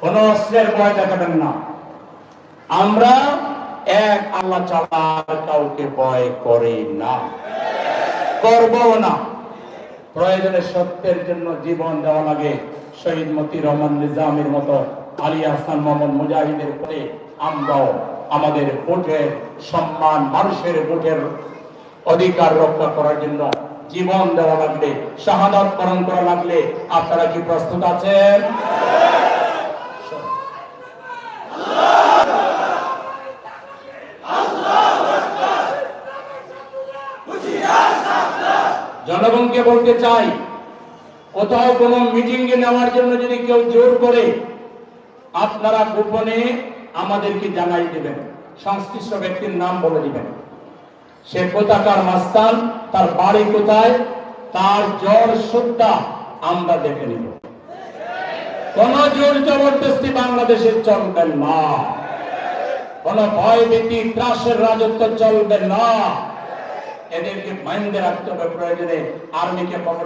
কোন অস্ত্রের ভয় দেখাবেন না। আমরা এক আল্লাহ ছাড়া কাউকে ভয় করি না। করবও না। প্রয়োজনে সত্যের জন্য জীবন দেওয়া লাগে। শহীদ মতি রহমান নিজামের মতো আলী হাসান মোহাম্মদ মুজাহিদের পরে আমরাও আমাদের ভোটের সম্মান, মানুষের ভোটের অধিকার রক্ষা করার জন্য জীবন দেওয়া লাগবে। শাহাদত পালন করা লাগলে আপনারা কি প্রস্তুত আছেন? জনগণকে বলতে চাই, কোথাও কোনো মিটিং এ নেওয়ার জন্য যদি কেউ জোর করে, আপনারা গোপনে আমাদেরকে জানাই দেবেন, সংশ্লিষ্ট ব্যক্তির নাম বলে দিবেন। সে কোথাকার মাস্তান, তার বাড়ি কোথায়, তার জ্বর সত্তা আমরা দেখে নিব। কোন জোর জবরদস্তি বাংলাদেশে চলবে না। কোন ভয় ভীতি, ত্রাসের রাজত্ব চলবে না। এদেরকে মাইন্ডে রাখতে হবে প্রয়োজনে আর্মিকে